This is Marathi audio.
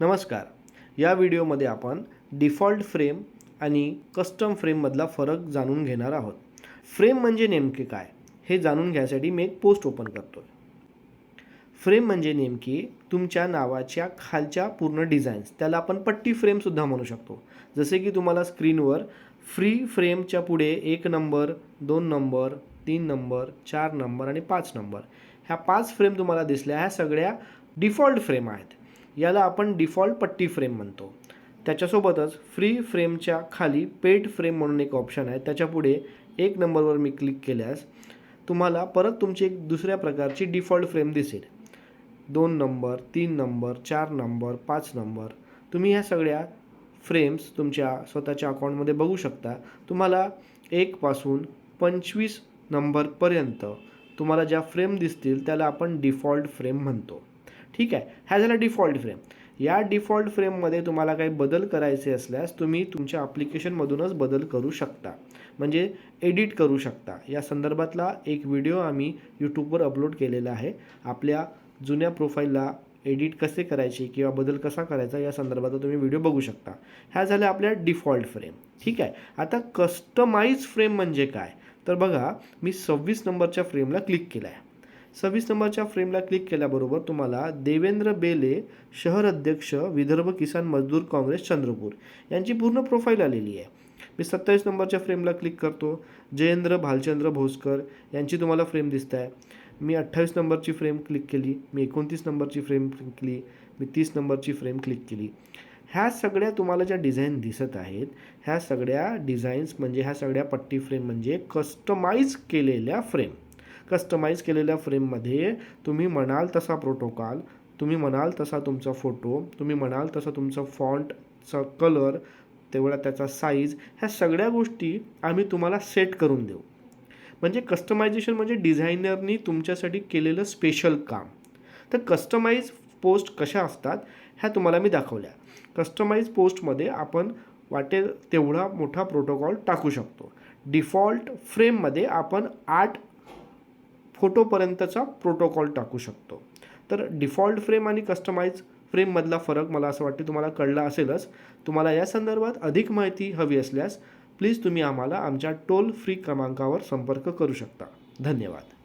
नमस्कार. या व्हिडिओमध्ये आपण डिफॉल्ट फ्रेम आणि कस्टम फ्रेममधला फरक जाणून घेणार आहोत. फ्रेम म्हणजे नेमके काय? हे जाणून घ्यायसाठी मी एक पोस्ट ओपन करतो फ्रेम म्हणजे नेमकी तुमच्या नावाच्या खालच्या पूर्ण डिझाईन्स त्याला आपण पट्टी फ्रेमसुद्धा म्हणू शकतो. जसे की तुम्हाला स्क्रीनवर फ्री फ्रेमच्या पुढे एक नंबर दोन नंबर तीन नंबर चार नंबर आणि पाच नंबर ह्या पाच फ्रेम तुम्हाला दिसल्या. ह्या सगळ्या डिफॉल्ट फ्रेम आहेत. याला आपण डिफॉल्ट पट्टी फ्रेम म्हणतो. त्याच्यासोबतच फ्री फ्रेमच्या खाली पेड फ्रेम म्हणून एक ऑप्शन आहे. त्याच्यापुढे एक नंबरवर मी क्लिक केल्यास तुम्हाला परत तुमची एक दुसऱ्या प्रकारची डिफॉल्ट फ्रेम दिसेल. दोन नंबर तीन नंबर चार नंबर पाच नंबर तुम्ही ह्या सगळ्या फ्रेम्स तुमच्या स्वतःच्या अकाउंटमध्ये बघू शकता. तुम्हाला एकपासून पंचवीस नंबरपर्यंत तुम्हाला ज्या फ्रेम दिसतील त्याला आपण डिफॉल्ट फ्रेम म्हणतो. ठीक आहे. ह्या झाल्या डिफॉल्ट फ्रेम या डिफॉल्ट फ्रेममध्ये तुम्हाला काही बदल करायचे असल्यास तुम्ही तुमच्या ॲप्लिकेशनमधूनच बदल करू शकता. म्हणजे एडिट करू शकता. या संदर्भातला एक व्हिडिओ आम्ही यूट्यूबवर अपलोड केलेला आहे. आपल्या जुन्या प्रोफाईलला एडिट कसे करायचे किंवा बदल कसा करायचा या संदर्भात तुम्ही व्हिडिओ बघू शकता. ह्या झाल्या आपल्या डिफॉल्ट फ्रेम ठीक आहे. आता कस्टमाइज फ्रेम म्हणजे काय? तर बघा मी सव्वीस नंबरच्या फ्रेमला क्लिक केला आहे सव्वीस नंबरच्या फ्रेमला क्लिक केल्याबरोबर तुम्हाला देवेंद्र बेले शहर अध्यक्ष विदर्भ किसान मजदूर काँग्रेस चंद्रपूर यांची पूर्ण प्रोफाईल आलेली आहे. मी सत्तावीस नंबरच्या फ्रेमला क्लिक करतो. जयेंद्र भालचंद्र भोसकर यांची तुम्हाला फ्रेम दिसत आहे मी अठ्ठावीस नंबरची फ्रेम क्लिक केली. मी एकोणतीस नंबरची फ्रेम क्लिक केली. मी तीस नंबरची फ्रेम क्लिक केली. ह्या सगळ्या तुम्हाला ज्या डिझाईन दिसत आहेत ह्या सगळ्या डिझाईन्स म्हणजे ह्या सगळ्या पट्टी फ्रेम म्हणजे कस्टमाइज केलेल्या फ्रेम. कस्टमाइज केलेल्या फ्रेममध्ये तुम्ही म्हणाल तसा प्रोटोकॉल तुम्ही म्हणाल तसा तुमचा फोटो तुम्ही म्हणाल तसा तुमचा फॉन्टचा कलर तेवढा त्याचा साईज ह्या सगळ्या गोष्टी आम्ही तुम्हाला सेट करून देऊ. म्हणजे कस्टमायझेशन म्हणजे डिझायनरनी तुमच्यासाठी केलेलं स्पेशल काम. तर कस्टमाइज पोस्ट कशा असतात ह्या तुम्हाला मी दाखवल्या. कस्टमाइज पोस्टमध्ये आपण वाटेल तेवढा मोठा प्रोटोकॉल टाकू शकतो. डिफॉल्ट फ्रेममध्ये आपण आठ फोटोपर्यंतचा प्रोटोकॉल टाकू शकतो. तर डिफॉल्ट फ्रेम आणि कस्टमाइज फ्रेममधला फरक मला असं वाटते तुम्हाला कळला असेलच. तुम्हाला या संदर्भात अधिक माहिती हवी असल्यास प्लीज तुम्ही आम्हाला आमच्या टोल फ्री क्रमांकावर संपर्क करू शकता. धन्यवाद.